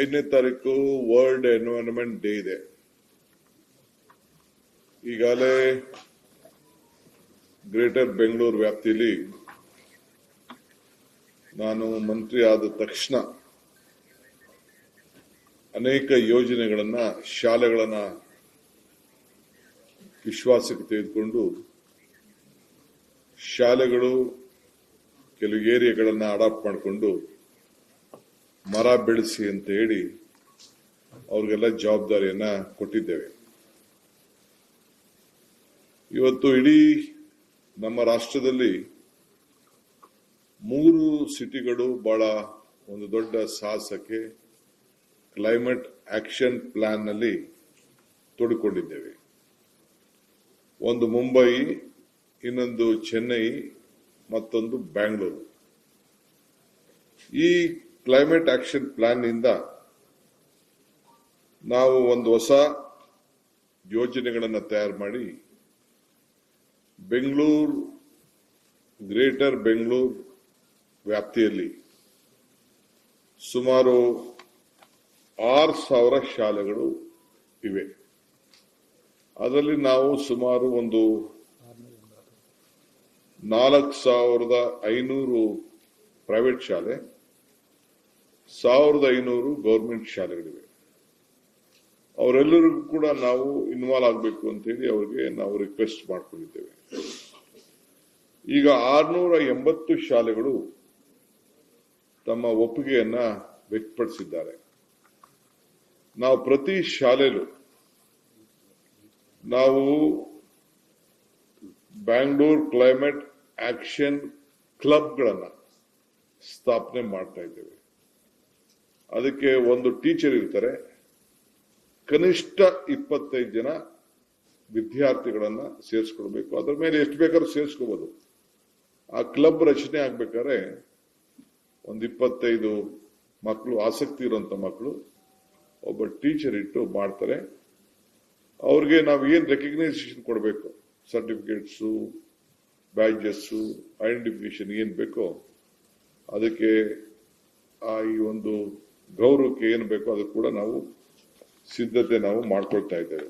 ಐದನೇ ತಾರೀಕು world environment day ಇದೆ. ಈಗಾಗಲೇ ಗ್ರೇಟರ್ ಬೆಂಗಳೂರು ವ್ಯಾಪ್ತಿಯಲ್ಲಿ ನಾನು ಮಂತ್ರಿ ಆದ ತಕ್ಷಣ ಅನೇಕ ಯೋಜನೆಗಳನ್ನ, ಶಾಲೆಗಳನ್ನ ವಿಶ್ವಾಸಕ್ಕೆ ತೆಗೆದುಕೊಂಡು ಶಾಲೆಗಳು, ಕೆಲವು ಏರಿಯಾಗಳನ್ನ ಅಡಾಪ್ಟ್ ಮಾಡಿಕೊಂಡು ಮರ ಬೆಳೆಸಿ ಅಂತ ಹೇಳಿ ಅವ್ರಿಗೆಲ್ಲ ಜವಾಬ್ದಾರಿಯನ್ನ ಕೊಟ್ಟಿದ್ದೇವೆ. ಇವತ್ತು ಇಡೀ ನಮ್ಮ ರಾಷ್ಟ್ರದಲ್ಲಿ ಮೂರು ಸಿಟಿಗಳು ಬಹಳ ಒಂದು ದೊಡ್ಡ ಸಾಹಸಕ್ಕೆ ಕ್ಲೈಮೇಟ್ ಆಕ್ಷನ್ ಪ್ಲಾನ್ನಲ್ಲಿ ತೊಡಿಕೊಂಡಿದ್ದೇವೆ. ಒಂದು ಮುಂಬೈ, ಇನ್ನೊಂದು ಚೆನ್ನೈ, ಮತ್ತೊಂದು ಬ್ಯಾಂಗ್ಳೂರು. ಈ ಕ್ಲೈಮೇಟ್ ಆಕ್ಷನ್ ಪ್ಲಾನ್ನಿಂದ ನಾವು ಒಂದು ಹೊಸ ಯೋಜನೆಗಳನ್ನು ತಯಾರು ಮಾಡಿ ಬೆಂಗಳೂರು, ಗ್ರೇಟರ್ ಬೆಂಗಳೂರು ವ್ಯಾಪ್ತಿಯಲ್ಲಿ ಸುಮಾರು ಆರು ಸಾವಿರ ಶಾಲೆಗಳು ಇವೆ. ಅದರಲ್ಲಿ ನಾವು ಸುಮಾರು ಒಂದು ನಾಲ್ಕು ಸಾವಿರದ ಐನೂರು ಪ್ರೈವೇಟ್ ಶಾಲೆ. ಸಾವಿರದ ಐನೂರು ಗೌರ್ಮೆಂಟ್ ಶಾಲೆಗಳಿವೆ. ಅವರೆಲ್ಲರಿಗೂ ಕೂಡ ನಾವು ಇನ್ವಾಲ್ವ್ ಆಗಬೇಕು ಅಂತ ಹೇಳಿ ಅವರಿಗೆ ನಾವು ರಿಕ್ವೆಸ್ಟ್ ಮಾಡ್ಕೊಂಡಿದ್ದೇವೆ. ಈಗ ಆರ್ನೂರ ಎಂಬತ್ತು ಶಾಲೆಗಳು ತಮ್ಮ ಒಪ್ಪಿಗೆಯನ್ನ ವ್ಯಕ್ತಪಡಿಸಿದ್ದಾರೆ. ನಾವು ಪ್ರತಿ ಶಾಲೆಯಲ್ಲೂ ನಾವು ಬ್ಯಾಂಗ್ಳೂರ್ ಕ್ಲೈಮೇಟ್ ಆಕ್ಷನ್ ಕ್ಲಬ್ಗಳನ್ನ ಸ್ಥಾಪನೆ ಮಾಡ್ತಾ ಇದ್ದೇವೆ. ಅದಕ್ಕೆ ಒಂದು ಟೀಚರ್ ಇರ್ತಾರೆ. ಕನಿಷ್ಠ ಇಪ್ಪತ್ತೈದು ಜನ ವಿದ್ಯಾರ್ಥಿಗಳನ್ನ ಸೇರಿಸ್ಕೊಡ್ಬೇಕು ಅದ್ರ ಮೇಲೆ ಎಷ್ಟು ಬೇಕಾದ್ರೂ ಸೇರಿಸ್ಕೋಬಹುದು ಆ ಕ್ಲಬ್ ರಚನೆ ಆಗ್ಬೇಕಾದ್ರೆ ಒಂದು ಇಪ್ಪತ್ತೈದು ಮಕ್ಕಳು ಆಸಕ್ತಿ ಇರುವಂತ ಮಕ್ಕಳು ಒಬ್ಬ ಟೀಚರ್ ಇಟ್ಟು ಮಾಡ್ತಾರೆ. ಅವ್ರಿಗೆ ನಾವು ಏನ್ ರೆಕಗ್ನೈಸೇಷನ್ ಕೊಡಬೇಕು? ಸರ್ಟಿಫಿಕೇಟ್ಸು ಬ್ಯಾಜಸ್ಸು ಐಡೆಂಟಿಫಿಕೇಶನ್ ಏನ್ ಬೇಕೋ ಅದಕ್ಕೆ ಆ ಈ ಒಂದು ಗೌರವಕ್ಕೆ ಏನು ಬೇಕೋ ಅದು ಕೂಡ ನಾವು ಸಿದ್ಧತೆ ನಾವು ಮಾಡ್ಕೊಳ್ತಾ ಇದ್ದೇವೆ.